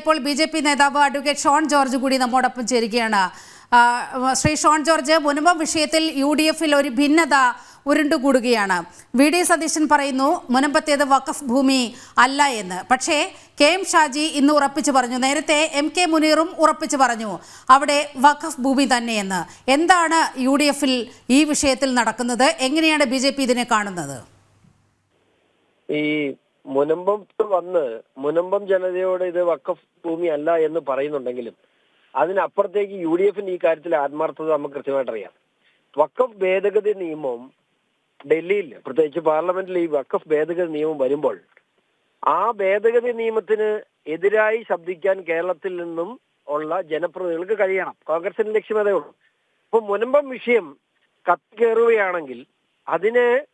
ഇപ്പോൾ B J P നേതാവ് advocate Shone George കൂടി നമ്മോടൊപ്പം ചേരുകയാണ്. ശ്രീ ഷോൺ ജോർജ് മുൻപ് വിഷയത്തിൽ യു ഡി എഫിൽ ഒരു ഭിന്നത ഉരുണ്ടുകൂടുകയാണ്. വി ഡി സതീശൻ പറയുന്നു മുനമ്പത്തേത് വഖഫ് ഭൂമി അല്ല എന്ന്. പക്ഷേ കെ എം ഷാജി ഇന്ന് ഉറപ്പിച്ചു പറഞ്ഞു. നേരത്തെ എം കെ മുനീറും ഉറപ്പിച്ചു പറഞ്ഞു അവിടെ വഖഫ് ഭൂമി തന്നെയെന്ന് എന്താണ് യു ഡി എഫിൽ ഈ വിഷയത്തിൽ നടക്കുന്നത്? എങ്ങനെയാണ് ബി ജെ പി ഇതിനെ കാണുന്നത്? ഈ മുനമ്പത്ത് വന്ന് മുനമ്പം ജനതയോട് ഇത് വക്കഫ് ഭൂമി അല്ല എന്ന് പറയുന്നുണ്ടെങ്കിലും അതിനപ്പുറത്തേക്ക് യു ഡി എഫിന്റെ ഈ കാര്യത്തിൽ ആത്മാർത്ഥത നമുക്ക് കൃത്യമായിട്ട് അറിയാം. വക്കഫ് ഭേദഗതി നിയമം ഡൽഹിയിൽ പ്രത്യേകിച്ച് പാർലമെന്റിൽ ഈ വക്കഫ് ഭേദഗതി നിയമം വരുമ്പോൾ ആ ഭേദഗതി നിയമത്തിന് എതിരായി ശബ്ദിക്കാൻ കേരളത്തിൽ നിന്നും ഉള്ള ജനപ്രതിനിധികൾക്ക് കഴിയണം. കോൺഗ്രസിന്റെ ലക്ഷ്യം അതേ ഉള്ളൂ. ഇപ്പൊ മുനമ്പം വിഷയം കത്തിക്കേറുകയാണെങ്കിൽ അതിനെ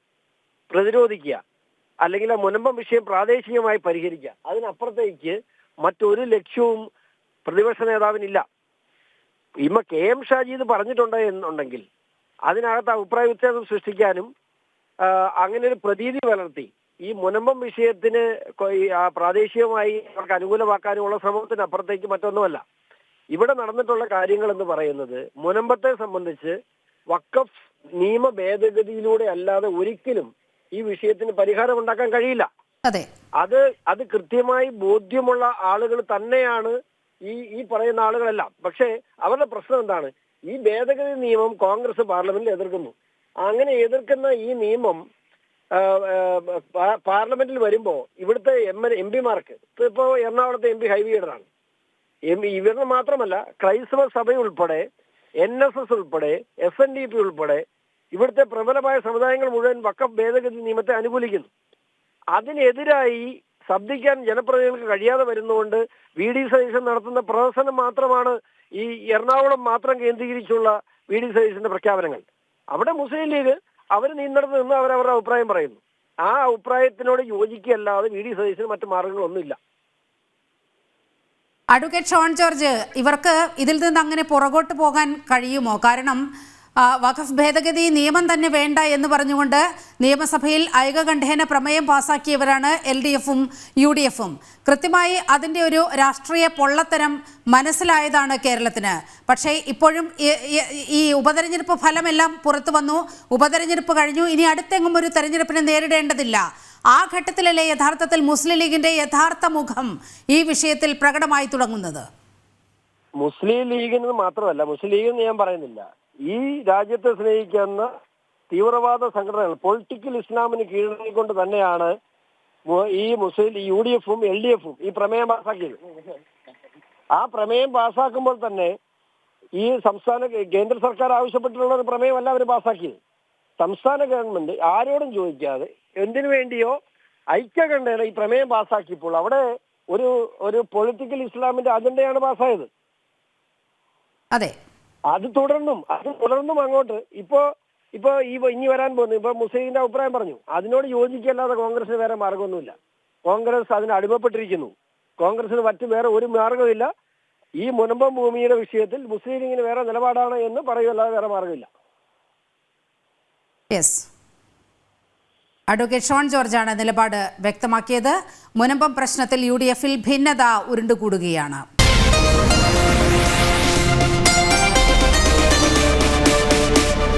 പ്രതിരോധിക്കുക. അല്ലെങ്കിൽ മുനമ്പം വിഷയം പ്രാദേശികമായി പരിഹരിക്കുക. അതിനപ്പുറത്തേക്ക് മറ്റൊരു ലക്ഷ്യവും പ്രതിപക്ഷ നേതാവിനില്ല. ഇമ്മ കെ എം ഷാജി ഇത് പറഞ്ഞിട്ടുണ്ട് എന്നുണ്ടെങ്കിൽ അതിനകത്ത് അഭിപ്രായ വ്യത്യാസം സൃഷ്ടിക്കാനും അങ്ങനെ ഒരു പ്രതീതി വളർത്തി ഈ മുനമ്പം വിഷയത്തിന് പ്രാദേശികമായി അവർക്ക് അനുകൂലമാക്കാനുമുള്ള ശ്രമത്തിന് അപ്പുറത്തേക്ക് മറ്റൊന്നുമല്ല. ഇവിടെ നടന്നിട്ടുള്ള കാര്യങ്ങൾ എന്ന് പറയുന്നത് മുനമ്പത്തെ സംബന്ധിച്ച് വക്കഫ് നിയമ ഭേദഗതിയിലൂടെ അല്ലാതെ ഒരിക്കലും ഈ വിഷയത്തിന് പരിഹാരം ഉണ്ടാക്കാൻ കഴിയില്ല. അതെ. അത് അത് കൃത്യമായി ബോധ്യമുള്ള ആളുകൾ തന്നെയാണ് ഈ ഈ പറയുന്ന ആളുകളെല്ലാം. പക്ഷേ അവരുടെ പ്രശ്നം എന്താണ്? ഈ ഭേദഗതി നിയമം കോൺഗ്രസ് പാർലമെന്റിൽ എതിർക്കുന്നു. അങ്ങനെ എതിർക്കുന്ന ഈ നിയമം പാർലമെന്റിൽ വരുമ്പോ ഇവിടുത്തെ എം എം പിമാർക്ക് ഇപ്പോ എറണാകുളത്തെ എം പി ഹൈവീഡറാണ് എം ഇവരുടെ മാത്രമല്ല ക്രൈസ്തവ സഭ ഉൾപ്പെടെ എൻ എസ് എസ് ഉൾപ്പെടെ എസ് എൻ ഡി പി ഉൾപ്പെടെ ഇവിടുത്തെ പ്രബലമായ സമുദായങ്ങൾ മുഴുവൻ വക്കഫ് ഭേദഗതി നിയമത്തെ അനുകൂലിക്കുന്നു. അതിനെതിരായി ശബ്ദിക്കാൻ ജനപ്രതിനിധികൾക്ക് കഴിയാതെ വരുന്നതുകൊണ്ട് വി ഡി സതീശൻ നടത്തുന്ന പ്രദർശനം മാത്രമാണ് ഈ എറണാകുളം മാത്രം കേന്ദ്രീകരിച്ചുള്ള വി ഡി സതീശന്റെ പ്രഖ്യാപനങ്ങൾ. അവിടെ മുസ്ലിം ലീഗ് അവർ നീന്തടത്ത് നിന്ന് അവരവരുടെ അഭിപ്രായം പറയുന്നു. ആ അഭിപ്രായത്തിനോട് യോജിക്കുകയല്ലാതെ വി ഡി സതീശന് മറ്റു മാർഗങ്ങളൊന്നുമില്ല. അഡ്വക്കേറ്റ് ഷോൺ ജോർജ് ഇവർക്ക് ഇതിൽ നിന്ന് അങ്ങനെ പുറകോട്ട് പോകാൻ കഴിയുമോ? കാരണം വഖഫ് ഭേദഗതി നിയമം തന്നെ വേണ്ട എന്ന് പറഞ്ഞുകൊണ്ട് നിയമസഭയിൽ ഐകകണ്ഠേന പ്രമേയം പാസാക്കിയവരാണ് എൽ ഡി എഫും യു ഡി എഫും. കൃത്യമായി അതിന്റെ ഒരു രാഷ്ട്രീയ പൊള്ളത്തരം മനസ്സിലായതാണ് കേരളത്തിന്. പക്ഷേ ഇപ്പോഴും ഈ- ഉപതെരഞ്ഞെടുപ്പ് ഫലമെല്ലാം പുറത്തു വന്നു. ഉപതെരഞ്ഞെടുപ്പ് കഴിഞ്ഞു. ഇനി അടുത്തെങ്ങും ഒരു തെരഞ്ഞെടുപ്പിനെ നേരിടേണ്ടതില്ല. ആ ഘട്ടത്തിലല്ലേ യഥാർത്ഥത്തിൽ മുസ്ലിം ലീഗിന്റെ യഥാർത്ഥ മുഖം ഈ വിഷയത്തിൽ പ്രകടമായി തുടങ്ങുന്നത്? മുസ്ലിം ലീഗിന് മാത്രമല്ല മുസ്ലിം ലീഗെന്ന് ഞാൻ പറയുന്നില്ല. ഈ രാജ്യത്തെ സ്നേഹിക്കുന്ന തീവ്രവാദ സംഘടനകൾ പൊളിറ്റിക്കൽ ഇസ്ലാമിന് കീഴടങ്ങിക്കൊണ്ട് തന്നെയാണ് ഈ മുസ്ലിം യു ഡി എഫും എൽ ഡി എഫും ഈ പ്രമേയം പാസാക്കിയത്. ആ പ്രമേയം പാസാക്കുമ്പോൾ തന്നെ ഈ സംസ്ഥാന കേന്ദ്ര സർക്കാർ ആവശ്യപ്പെട്ടിട്ടുള്ള ഒരു പ്രമേയമല്ല അവർ പാസാക്കിയത്. സംസ്ഥാന ഗവൺമെന്റ് ആരോടും ചോദിക്കാതെ എന്തിനു വേണ്ടിയോ ഐക്യകണ്ഠേന ഈ പ്രമേയം പാസാക്കിയപ്പോൾ അവിടെ ഒരു ഒരു പൊളിറ്റിക്കൽ ഇസ്ലാമിന്റെ അജണ്ടയാണ് പാസ്സായത് അതെ. അത് തുടർന്നും അത് തുടർന്നും അങ്ങോട്ട്. ഇപ്പോ ഇപ്പൊ ഈ ഇനി വരാൻ പോകുന്നു ഇപ്പൊ മുസ്ലിമിന്റെ അഭിപ്രായം പറഞ്ഞു. അതിനോട് യോജിക്കല്ലാതെ കോൺഗ്രസിന് വേറെ മാർഗമൊന്നുമില്ല കോൺഗ്രസ് അതിന് അടിമപ്പെട്ടിരിക്കുന്നു. കോൺഗ്രസിന് മറ്റു വേറെ ഒരു മാർഗമില്ല ഈ മുനമ്പം ഭൂമിയുടെ വിഷയത്തിൽ മുസ്ലിം ലീഗിന് വേറെ നിലപാടാണ് എന്ന് പറയുമല്ലാതെ വേറെ മാർഗമില്ല അഡ്വക്കേറ്റ് ഷോൺ ജോർജാണ് നിലപാട് വ്യക്തമാക്കിയത്. മുനമ്പം പ്രശ്നത്തിൽ യു ഡി എഫിൽ ഭിന്നത ഉരുണ്ടുകൂടുകയാണ്.